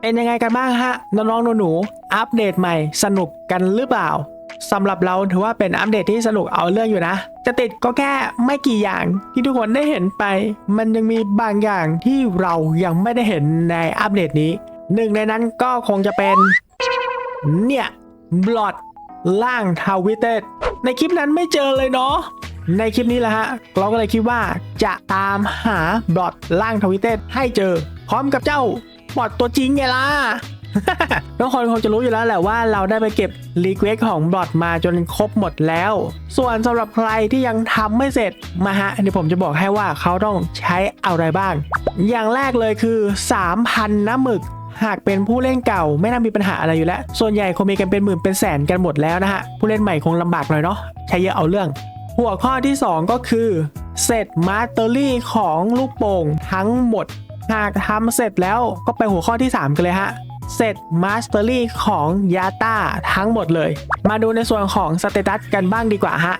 เป็นยังไงกันบ้างฮะ น้องๆหนูๆอัปเดตใหม่สนุกกันหรือเปล่าสำหรับเราถือว่าเป็นอัปเดตที่สนุกเอาเรื่องอยู่นะ จะติดก็แค่ไม่กี่อย่างที่ทุกคนได้เห็นไป มันยังมีบางอย่างที่เรายังไม่ได้เห็นในอัปเดตนี้หนึ่งในนั้นก็คงจะเป็น เนี่ยบลอดล่างทาวิเตดในคลิปนั้นไม่เจอเลยเนาะในคลิปนี้แหละฮะ เราก็เลยคิดว่าจะตามหาบลอดล่างทวิเตดให้เจอ พร้อมกับเจ้า บอดตัวจริงไงล่ะ ทุกคนคงจะรู้อยู่แล้วแหละว่าเราได้ไปเก็บรีเควสของบอดมาจนครบหมดแล้ว ส่วนสำหรับใครที่ยังทำไม่เสร็จมาฮะเดี๋ยวผมจะบอกให้ว่าเขาต้องใช้อะไรบ้าง อย่างแรกเลยคือ 3,000น้ำหมึกหากเป็นผู้เล่นเก่าไม่น่ามีปัญหาอะไรอยู่แล้ว ส่วนใหญ่คงมีกันเป็นหมื่นเป็นแสนกันหมดแล้วนะฮะ ผู้เล่นใหม่คงลำบากหน่อยเนาะใช้เยอะเอาเรื่อง หัวข้อที่ 2 ก็คือเสร็จมาสเตอรี่ของลูกโป่งทั้งหมด หากทำเสร็จแล้วก็ไปหัวข้อที่ 3 กันเลยฮะเสร็จมาสเตอรี่ของยาต้าทั้งหมดเลย มาดูในส่วนของสเตตัสกันบ้างดีกว่าฮะ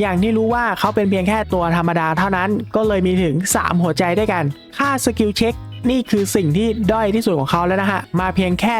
อย่างที่รู้ว่าเขาเป็นเพียงแค่ตัวธรรมดาเท่านั้นก็เลยมีถึง 3 หัวใจด้วยกัน ค่าสกิลเช็คนี่คือสิ่งที่ด้อยที่สุดของเขาแล้วนะฮะ มาเพียงแค่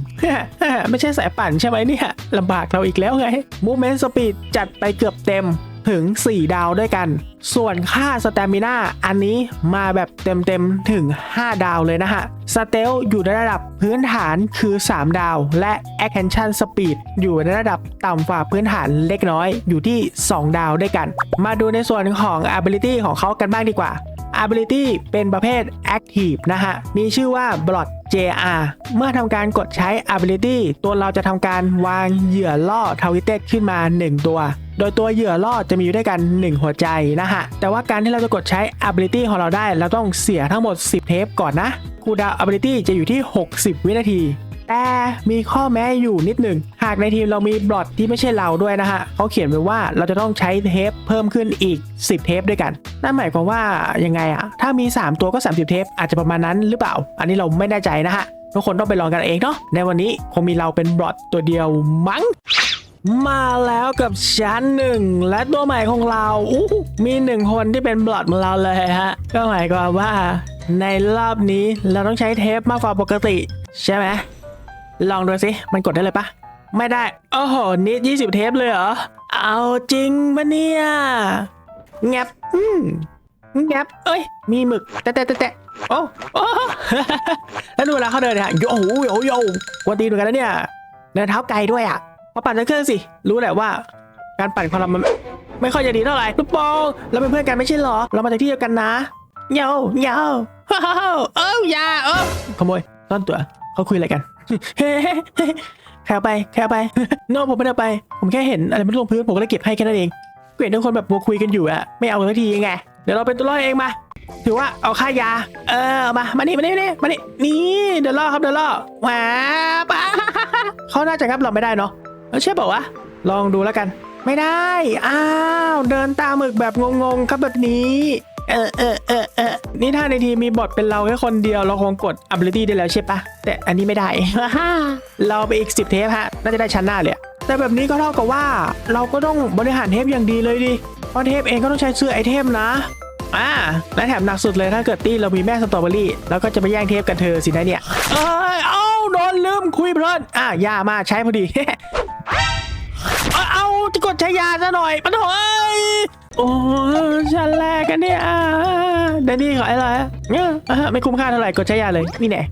1ไม่ใช่สายปั่นใช่ไหมเนี่ยลำบากเราอีกแล้วไง Movement Speed จัดไปเกือบเต็ม ถึง 4 ดาวด้วยกัน ส่วนค่าส t ตมิน่าอันนี้มาแบบเต็มๆถึง 5 ดาวเลยนะฮะสเตลอยู่ในระดับพื้นฐานคือ 3 ดาว และ Attention Speed อยู่ในระดับต่ำกว่าพื้นฐานเล็กน้อยอยู่ที่ 2 ดาวด้วยกัน มาดูในส่วนของ Ability ของเขากันบ้างดีกว่า Ability เป็นประเภท Active นะฮะ มีชื่อว่า Blot JR เมื่อทำการกดใช้ Ability ตัวเราจะทำการวางเหยื่อล่อทวิเตขึ้นมา 1 ตัว โดยตัวเหยื่อล่อจะมีอยู่ด้วยกัน 1 หัวใจนะฮะ แต่ว่าการที่เราจะกดใช้ Ability ของเราได้ เราต้องเสียทั้งหมด 10 เทปก่อนนะคูดาว Ability จะอยู่ที่ 60 วินาที แต่มีข้อแม้อยู่นิดหนึ่ง หากในทีมเรามีบลอดที่ไม่ใช่เราด้วยนะฮะเขาเขียนไว้ว่าเราจะต้องใช้เทปเพิ่มขึ้นอีก 10 เทปด้วยกัน นั่นหมายความว่ายังไงอะถ้ามี 3 ตัวก็ 30 เทป อาจจะประมาณนั้นหรือเปล่า อันนี้เราไม่แน่ใจนะฮะทุกคนต้องไปลองกันเองเนาะในวันนี้คงมีเราเป็นบลอดตัวเดียวมั้ง มาแล้วกับชั้นหนึ่งและตัวใหม่ของเราอู้มีหนึ่งคนที่เป็นบลอดของเราเลยฮะ ก็หมายความว่า ในรอบนี้เราต้องใช้เทปมากกว่าปกติ ใช่ไหมลองดูสิมันกดได้เลยปะไม่ได้ โอ้โห นิด20 เทปเลยเหรอ เอาจริงปะเนี่ยแงบอืมแงบเอ้ย มีหมึก แตะแตะแตะโอ้โอ้แล้วดูเวลาเขาเดินเนี่ยโยโอ้โหโยโย่กวนตีนเหมือนกันนะเนี่ยเดินเท้าไกลด้วยอะ มาปั่นจักรเครื่องสิ รู้แหละว่า การปั่นของเรามันไม่ค่อยจะดีเท่าไหร่ลูกโปองเราเป็นเพื่อนกันไม่ใช่หรอ เรามาจากที่เดียวกันนะเหยาเหยาฮ่าฮ่าฮ่าเอ้ายาเอ้ขโมยซ่อนตัวเขาคุยอะไรกันเฮ้แค่เอาไปแค่เอาไปโน้ผมไม่ได้ไป ผมแค่เห็นอะไรมันลงพื้นผมก็เลยเก็บให้แค่นั้นเองเห็นทุกคนแบบมัวคุยกันอยู่อะไม่เอาสักทีไง เดี๋ยวเราเป็นตัวรอดเองมา ถือว่าเอาค่ายา เออเอามา มานี่มานี่มานี่มานี่นี่เดี๋ยวล่อครับเดี๋ยวล่อแหวบเขาน่าจะงับเราไม่ได้เนาะ เออใช่บอกว่าวะลองดูแล้วกัน ไม่ได้ อ้าว เดินตามหมึกแบบงงๆครับแบบนี้เออเออเออเออนี่ถ้าในทีมมีบอทเป็นเราแค่คนเดียวเราคงกด ability ได้แล้วใช่ปะแต่อันนี้ไม่ได้ เราไปอีก 10 เทปฮะ น่าจะได้ชั้นหน้าเลย แต่แบบนี้ก็เท่ากับว่า เราก็ต้องบริหารเทปอย่างดีเลยดิ เพราะเทปเองก็ต้องใช้ซื้อไอเทมนะ อ่า และแถมหนักสุดเลยถ้าเกิดตี้เรามีแม่สตรอเบอรี่ แล้วก็จะไปแย่งเทปกับเธอสินะเนี่ย เอ้ยเอ้า โดนลืมคุยเพลินอะยามาใช้พอดี เอาจะกดใช้ยาซะหน่อยมันโอ้ยโอ้ชันแรกกันเนี่ยเดนนี่ขออะไรเนี่ยไม่คุ้มค่าเท่าไหร่กดใช้ยาเลยนี่แน่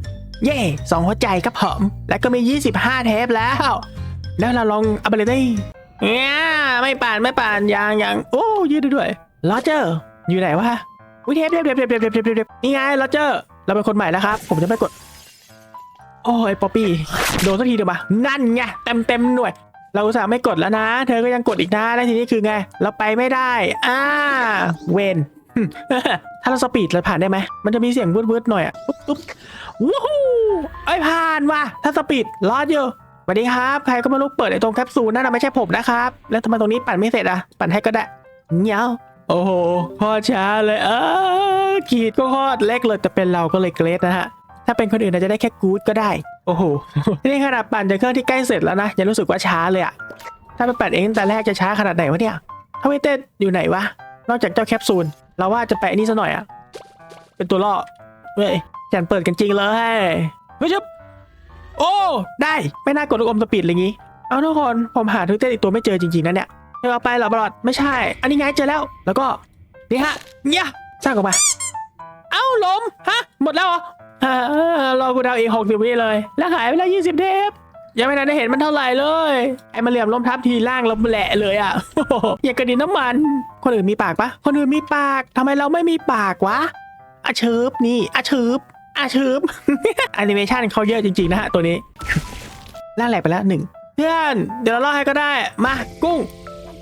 เย่สองหัวใจครับผมแล้วก็มี 25 เทปแล้ว แล้วเราลองเอาไปเลยได้เนี่ยไม่ป่านไม่ป่านยังยังโอ้ยืดด้วยลอเจอร์อยู่ไหนวะวิเทปเทปเทปเทปเทปเทปเทนี่ไงลอเจอร์เราเป็นคนใหม่แล้วครับ ผมจะไม่กด โอ้ยป๊อปปี้โดนสักทีเดียวมานั่นไงเต็มเต็มหน่วย เราอุตส่าห์ไม่กดแล้วนะ เธอก็ยังกดอีกนะแล้วทีนี้คือไง เราไปไม่ได้ อ่า เวนถ้าเราสปีดเราผ่านได้ไหม มันจะมีเสียงวืดๆหน่อยอะปุ๊บปุ๊บวู้ฮู้ไอ้ผ่านว่ะถ้าสปีดรอดอยู่สวัสดีครับ ใครก็ไม่รู้เปิดไอ้ตรงแคปซูลนั่นนะไม่ใช่ผมนะครับ แล้วทำไมตรงนี้ปั่นไม่เสร็จอะ ปั่นให้ก็ได้เงี้ยวโอ้โหโคตรช้าเลยเออขีดก็โคตรเล็กเลยแต่เป็นเราก็เลยเกรดนะฮะ ถ้าเป็นคนอื่นอาจจะได้แค่กู๊ดก็ได้ โอ้โห นี่ขนาดปั่นจากเครื่องที่ใกล้เสร็จแล้วนะ ยังรู้สึกว่าช้าเลยอะถ้าไปปั่นเองแต่แรกจะช้าขนาดไหนวะเนี่ยทวิตเต้อยู่ไหนวะ นอกจากเจ้าแคปซูล เราว่าจะแปะนี่ซะหน่อยอะเป็นตัวล่อ เฮ้ยจันเปิดกันจริงเลยเฮ้ยชุบโอ้ ได้ ไม่น่ากดลูกอมสปีดอะไรงี้ เอาทุกคน ผมหาทวิตเตอร์อีกตัวไม่เจอจริงๆนะเนี่ยเธอเอาไปเหรอบลอด ไม่ใช่ อันนี้ไงเจอแล้ว แล้วก็ นี่ฮะ เนี่ยสร้างออกมา เอ้าล้ม ฮะ หมดแล้วเหรออ่า รอกูดาวอีกหกสิบวิเลย แล้วหายไปแล้วยี่สิบเทปยังไม่ทันได้เห็นมันเท่าไหร่เลย ไอ้มาเหลี่ยมล้มทับทีล่างแล้วแหละเลยอะอย่ากระดินน้ำมัน คนอื่นมีปากปะคนอื่นมีปากทำไมเราไม่มีปากวะอาเชิบนี่อาเชิบอาเชิบแอนิเมชันเขาเยอะจริงๆนะฮะตัวนี้ล่างแหลกไปแล้วหนึ่งเพื่อนเดี๋ยวเราล่อให้ก็ได้ มากุ้ง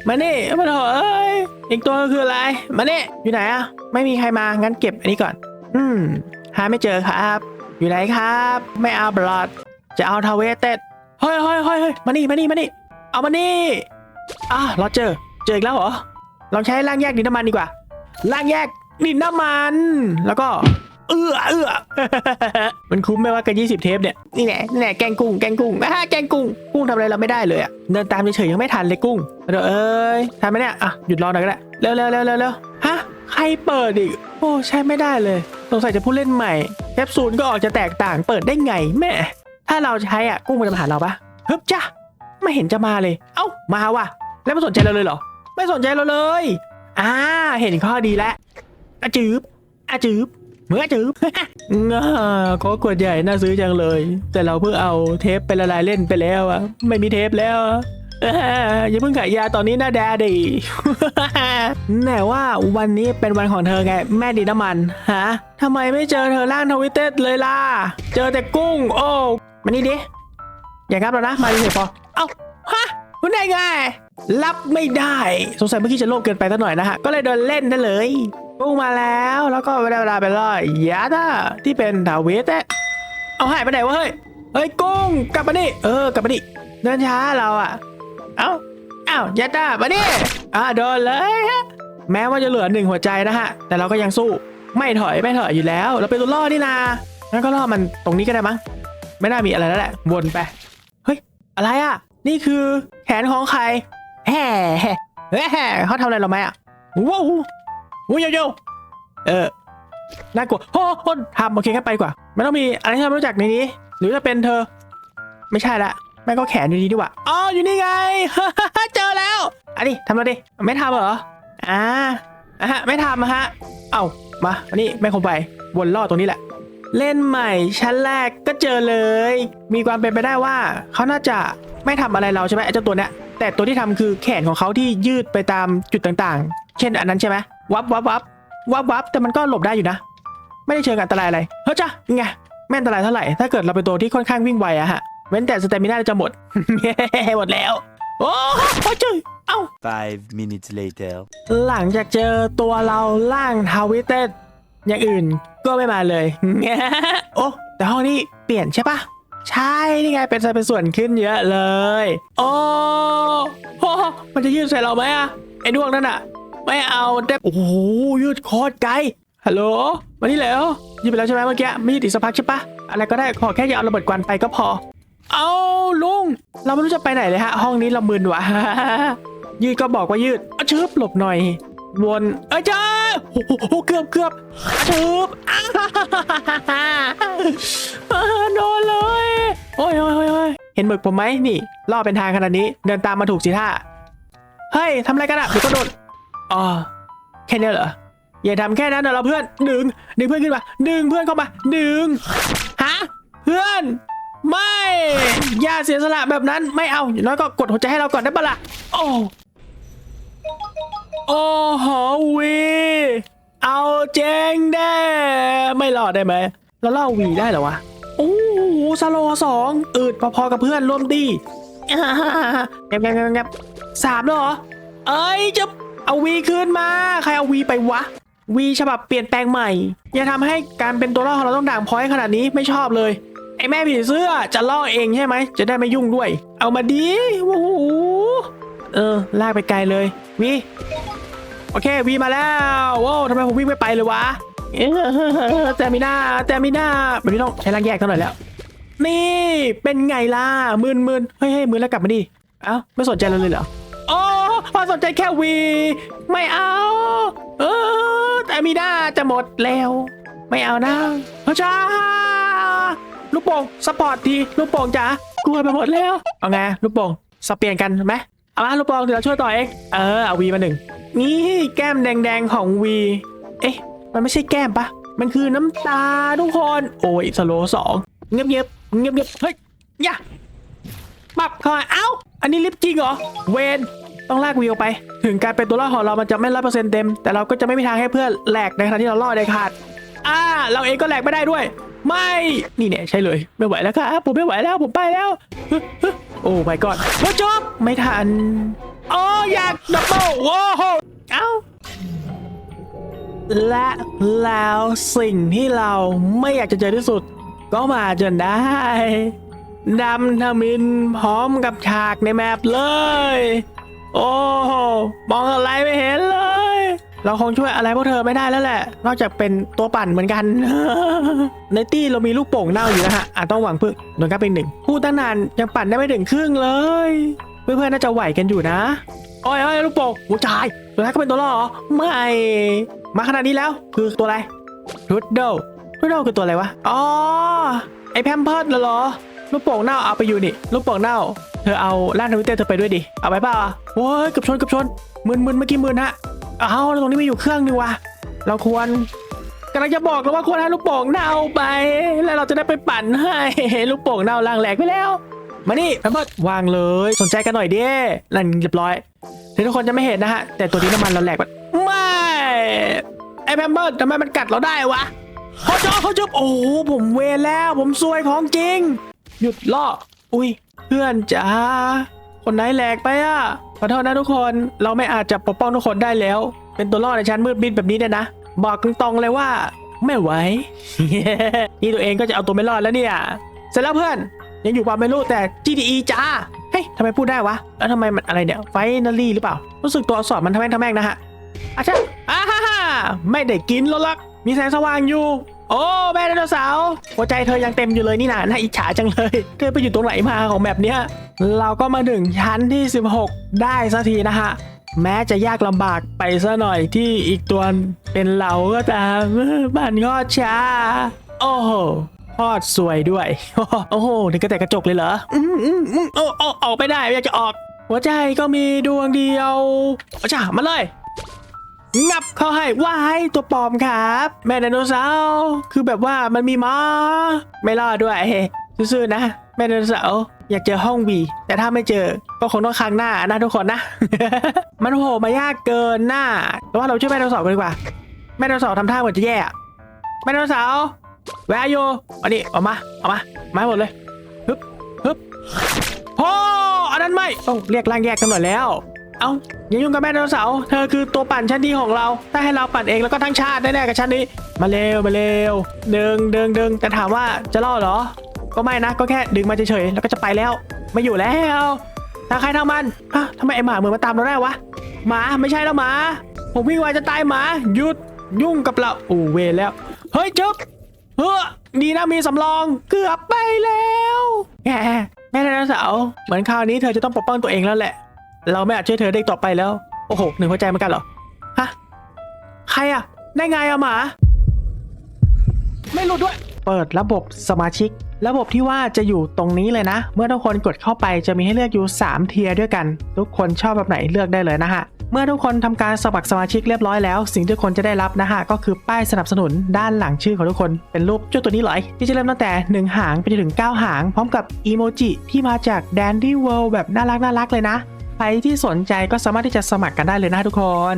มาเนี่มาเถอะเอ้ยอีกตัวก็คืออะไร มาเนี่อยู่ไหนอะไม่มีใครมางั้นเก็บอันนี้ก่อน อืม หาไม่เจอครับ อยู่ไหนครับ ไม่เอาบลอดจะเอาทาเวสเต็ดเฮ้ยเฮ้ยเฮ้ยเฮ้ยมานี่มานี่มานี่ เอามานี่อะเราเจอ เจออีกแล้วเหรอลองใช้ล่างแยกดินน้ำมันดีกว่าล่างแยกดินน้ำมัน แล้วก็ เอื้อเอื้อมันคุ้มไหมว่ากันยี่สิบเทปเนี่ยนี่แหละนี่แหละแกงกุ้งแกงกุ้งอ่าแกงกุ้งกุ้งทำอะไรเราไม่ได้เลยอะเดินตามเฉยๆยังไม่ทันเลยกุ้งเดี๋ยวเอ้ยทันไหมเนี่ยอะหยุดรอหน่อยก็ได้เร็วเร็วเร็วเร็วเร็วฮะ ใครเปิดอีก โอ้ใช่ไม่ได้เลยสงสัยจะผู้เล่นใหม่แคปซูลก็ออกจะแตกต่างเปิดได้ไงแม่ ถ้าเราใช้อะกุ้งมันจะมาหาเราปะฮึบจ้ะไม่เห็นจะมาเลย เอ้ามาว่ะ แล้วไม่สนใจเราเลยเหรอ ไม่สนใจเราเลย อ่า เห็นข้อดีแล้วอาจืบอาจืบเมื่อจืบง่าขอกวดใหญ่น่าซื้อจังเลย แต่เราเพิ่งเอาเทปไปละลายเล่นไปแล้วอะไม่มีเทปแล้ว อย่าเพิ่งขายยาตอนนี้น้าแดดิแน่ว่าวันนี้เป็นวันของเธอไง แม่ดีน้ำมัน ฮะทำไมไม่เจอเธอล่างทวิตเตอร์เลยล่ะ เจอแต่กุ้ง โอ้มานี่ดิ อย่าครับเรานะ มาดิเถอะพอ เอ้า ฮะคุณได้ไง รับไม่ได้ สงสัยเมื่อกี้จะโลภเกินไปสักหน่อยนะฮะ ก็เลยโดนเล่นได้เลยกุ้งมาแล้ว แล้วก็เวลาเวลาไปล่อยยาต้าที่เป็นดาวิสอะเอาหายไปไหนวะเฮ้ย เฮ้ยกุ้ง กลับมาดิ เออ กลับมาดิ เดินช้าเราอะ เอ้ายาต้ามาดิอ่าโดนเลยฮะแม้ว่าจะเหลือหนึ่งหัวใจนะฮะ แต่เราก็ยังสู้ไม่ถอยไม่ถอยอยู่แล้ว เราเป็นตัวล่อนี่นางั้นก็ล่อมันตรงนี้ก็ได้มั้งไม่น่ามีอะไรแล้วแหละวนไปเฮ้ยอะไรอะ นี่คือแขนของใครแห่แห่แห่เขาทำอะไรเราไหมอะว้าวอุ้ยโยโยเออน่ากลัวโอ้โหทำโอเคแค่ไปกว่า ไม่ต้องมีอะไรที่เราไม่รู้จักในนี้ หรือจะเป็นเธอ ไม่ใช่ละ แม่งก็แขนอยู่ดีดีกว่าอ๋ออยู่นี่ไง เจอแล้วอันนี้ทำแล้วดิไม่ทำเหรออ่าอะฮะไม่ทำอะฮะเอ้ามาอันนี้แม่คงไปวนล่อตรงนี้แหละ เล่นใหม่ชั้นแรกก็เจอเลย มีความเป็นไปได้ว่าเขาน่าจะไม่ทำอะไรเราใช่ไหมไอ้เจ้าตัวเนี้ยแต่ตัวที่ทำคือแขนของเขาที่ยืดไปตามจุดต่างๆ เช่นอันนั้นใช่ไหมวับวับวับวับวับแต่มันก็หลบได้อยู่นะ ไม่ได้เชิงอันตรายอะไรเฮ้ยจ้ะไงไม่อันตรายเท่าไหร่ถ้าเกิดเราเป็นตัวที่ค่อนข้างวิ่งไวอะฮะ เว้นแต่สเตมิน่าจะหมด หมดแล้ว โอ้โหเจอเอ้า Five minutes later. หลังจากเจอตัวเราล่างทาวิเต็ดอย่างอื่นก็ไม่มาเลย โอ้แต่ห้องนี้เปลี่ยนใช่ปะใช่นี่ไงเป็นสัดเป็นส่วนขึ้นเยอะเลย โอ้โหมันจะยืดใส่เราไหมอะไอ้ดวงนั่นอะไม่เอาแต่โอ้โหยืดโคตรไกลฮัลโหลมานี่แล้วยืดไปแล้วใช่ไหมเมื่อกี้ไม่ยืดอีกสักพักใช่ปะอะไรก็ได้ขอแค่อย่าเอาระเบิดควันไปก็พอ เอาลุง เราไม่รู้จะไปไหนเลยฮะ ห้องนี้เรามึนวะ ยืดก็บอกว่ายืดอชึบหลบหน่อย วนเอ้ยจ้าโอ้โหเกือบเกือบอะชึบอ้าอ่าโดนเลย โอ้ยโอ้ยโอ้ยเห็นหมึกผมไหมนี่ล่อเป็นทางขนาดนี้ เดินตามมาถูกสิท่า เฮ้ยทำอะไรกันอะเดี๋ยวก็โดนอ๋อแค่นี้เหรออย่าทำแค่นั้นนะเราเพื่อนดึงดึงเพื่อนขึ้นมาดึงเพื่อนเข้ามาดึงฮะเพื่อน ไม่อย่าเสียสละแบบนั้นไม่เอาอย่างน้อยก็กดหัวใจให้เราก่อนได้ปะล่ะโอ้โอ้โหวีเอาเจงแด้ไม่รอดได้ไหมแล้วเล่าวีได้เหรอวะโอ้โหสโลสองอืดพอๆกับเพื่อนร่วมดีแงบแงบแงบสามแล้วเหรอเอ้ยจะเอาวีคืนมา ใครเอาวีไปวะวีฉบับเปลี่ยนแปลงใหม่ อย่าทำให้การเป็นตัวล่อของเราต้องด่างพร้อยขนาดนี้ไม่ชอบเลย อ้แม่ผีเสื้อจะล่อเองใช่ไหม จะได้ไม่ยุ่งด้วย เอามาดีโอ้โหเออ ลากไปไกลเลย วี โอเค วีมาแล้วว้าวทำไมผมวิ่งไม่ไปเลยวะแต่มีหน้าแต่มีหน้าแบบนี้ต้องใช้ร่างแยกเท่าหน่อยแล้ว นี่เป็นไงล่ะมืนมืนเฮ้ยเฮ้ยมืนแล้วกลับมาดิเอ้าไม่สนใจเราเลยเหรอโอ้พอสนใจแค่วี ไม่เอา เออแต่มีหน้าจะหมดแล้ว ไม่เอานะพระเจ้า ลูกโป่งสปอร์ตทีลูกโป่งจ๋ากลัวไปหมดแล้วเอาไงลูกโป่งสเปลี่ยนกันไหมเอามาลูกโป่งเดี๋ยวเราช่วยต่อเองเออเอาวีมาหนึ่งนี่แก้มแดงๆของวีเอ๊ะมันไม่ใช่แก้มปะมันคือน้ำตาทุกคนโอ้ยสโลสองเงียบเงียบๆเงียบเงียบๆเฮ้ยอย่าปับเข้ามาเอ้าอันนี้ลิฟต์จริงเหรอเวนต้องลากวีออกไป ถึงการเป็นตัวรอดของเรามันจะไม่ร้อยเปอร์เซ็นต์เต็ม แต่เราก็จะไม่มีทางให้เพื่อนแหลกในขณะที่เรารอดได้ขาดอ่าเราเองก็แหลกไม่ได้ด้วย ไม่ นี่เนี่ยใช่เลย ไม่ไหวแล้วครับผมไม่ไหวแล้วผมไปแล้ว โอ้ไม่ก่อนว่จบไม่ทันโอ้อยากดับเบิลโว้โหเอ้าและแล้วสิ่งที่เราไม่อยากจะเจอที่สุด ก็มาจนได้ดำทมินพร้อมกับฉากในแมปเลย โอ้โหมองอะไรไม่เห็นเลย เราคงช่วยอะไรพวกเธอไม่ได้แล้วแหละ นอกจากเป็นตัวปั่นเหมือนกัน ในตี้เรามีลูกโป่งเน่าอยู่นะฮะอาจต้องหวังพึ่งโดนกล้าเป็นหนึ่งพูดตั้งนานยังปั่นได้ไม่ถึงครึ่งเลย เพื่อนๆน่าจะไหวกันอยู่นะโอ้ยโอ้ยลูกโป่งหัวใจายสุดท้ายก็เป็นตัวล่อเหรอไม่ มาขนาดนี้แล้วคือตัวอะไรรูดเดิลรูดเดิลคือตัวอะไรวะอ๋อไอแพมเพิร์ดเหรอลูกโป่งเน่าเอาไปอยู่นี่ลูกโป่งเน่าเธอเอาล่างทวิตเตอร์เธอไปด้วยดิเอาไปเปล่าโอ้ยเกับชนเกับชนมึนมึนเมื่อกี้มึนฮะ อาแล้วตรงนี้ไมีอยู่เครื่องหนึงวะ เราควรกำลังจะบอกแล้วว่าควรให้ลูกโป่งเน่าไป แล้วเราจะได้ไปปั่นให้ลูกโป่งเน่าล่างแหลกไปแล้ว มานี่แพมเพิร์ดวางเลย สนใจกันหน่อยดินั่นเรียบร้อยถึงทุกคนจะไม่เห็นนะฮะ แต่ตัวนี้น้ำมันเราแหลกไปไม่ไอแพมเบิร์ดทำไมมันกัดเราได้วะเขาจอเขาจบโอ้โหผมเวรแล้ว ผมซวยของจริง หยุดล่ออุ้ยเพื่อนจ๋าคนไหนแหลกไปอะ อโทษนะทุกคนเราไม่อาจจะปกป้องทุกคนได้แล้ว เป็นตัวรอดในชั้นมืดมิดแบบนี้เนี่ยนะ บอกตรงๆเลยว่า ไม่ไหว นี่ตัวเองก็จะเอาตัวไม่รอดแล้วเนี่ย เสร็จแล้วเพื่อน ยังอยู่ป่ามไม่รู้แต่ GDE จ้าเฮ้ยทำไมพูดได้วะ แล้วทำไมมันอะไรเนี่ยไฟนารีหรือเปล่า รู้สึกตัวอักษรมันทำแม่งทำแม่งนะฮะอาช่าอ่าฮ่าฮ่าไม่ได้กินแล้วลักมีแสงสว่างอยู่ โอ้แม่ไดโนเสาร์หัวใจเธอยังเต็มอยู่เลยนี่นะน่าอิจฉาจังเลย เธอไปอยู่ตรงไหนมาของแบบเนี้ยเราก็มาถึงชั้นที่ 16 ได้สักทีนะฮะ แม้จะยากลำบากไปซะหน่อยที่อีกตัวเป็นเราก็ตามบ้านงอดช้า โอ้โหทอดสวยด้วย โอ้โหนี่ก็แต่กระจกเลยเหรออืมอืมอืมโอ้โอ้ออกไม่ได้ อยากจะออก หัวใจก็มีดวงเดียวเอาจ้ามาเลย งับเข้าให้ว้ายตัวปลอมครับ แม่ไดโนเสาร์คือแบบว่ามันมีมาไม่รอดด้วยซื่อๆนะ แม่ไดโนเสาร์อยากเจอห้องวีแต่ถ้าไม่เจอก็คงต้องค้างหน้านะทุกคนนะ มันโหมายากเกินหน้าแต่ว่าเราช่วยแม่ไดโนเสาร์กันดีกว่า แม่ไดโนเสาร์ทำท่าเหมือนจะแย่แม่ไดโนเสาร์แวร์โยอันนี้เอามาเอามามาให้หมดเลยฮึบฮึบโออันนั้นไม่ต้องเรียกร่างแยกกันหน่อยแล้ว เอาอย่ายุ่งกับแม่ไดโนเสาร์เธอคือตัวปั่นชั้นดีของเรา ถ้าให้เราปั่นเองแล้วก็ทั้งชาติแน่ๆกับชั้นนี้ มาเร็วมาเร็วดึงดึงดึงแต่ถามว่าจะรอดเหรอ ก็ไม่นะก็แค่ดึงมาเฉยๆแล้วก็จะไปแล้ว ไม่อยู่แล้วทางใครทางมันฮะทำไมไอหมาเหมือนมาตามเราได้วะหมาไม่ใช่แล้วหมา ผมวิ่งไวจะตายหมาหยุดยุ่งกับเราโอ้เวรแล้ว เฮ้ยจึ๊บเฮ้อดีนะมีสำรองเกือบไปแล้วแหมแม่ไดโนเสาร์เหมือนคราวนี้เธอจะต้องปกป้องตัวเองแล้วแหละ เราไม่อาจช่วยเธอได้ต่อไปแล้ว โอ้โหหนึ่งหัวใจเหมือนกันเหรอ ฮะ ใครอะได้ไงอะหมา ไม่รู้ด้วย เปิดระบบสมาชิก ระบบที่ว่าจะอยู่ตรงนี้เลยนะ เมื่อทุกคนกดเข้าไปจะมีให้เลือกอยู่ 3 เทียร์ด้วยกัน ทุกคนชอบแบบไหนเลือกได้เลยนะฮะ เมื่อทุกคนทำการสมัครสมาชิกเรียบร้อยแล้ว สิ่งที่ทุกคนจะได้รับนะฮะก็คือป้ายสนับสนุนด้านหลังชื่อของทุกคน เป็นรูปเจ้าตัวนี้เลยที่จะเริ่มตั้งแต่ 1 หางไปจนถึง 9 หาง พร้อมกับอีโมจิที่มาจาก Dandy World แบบน่ารักน่ารักเลยนะ ครที่สนใจก็สามารถที่จะสมัครกันได้เลยนะทุกคน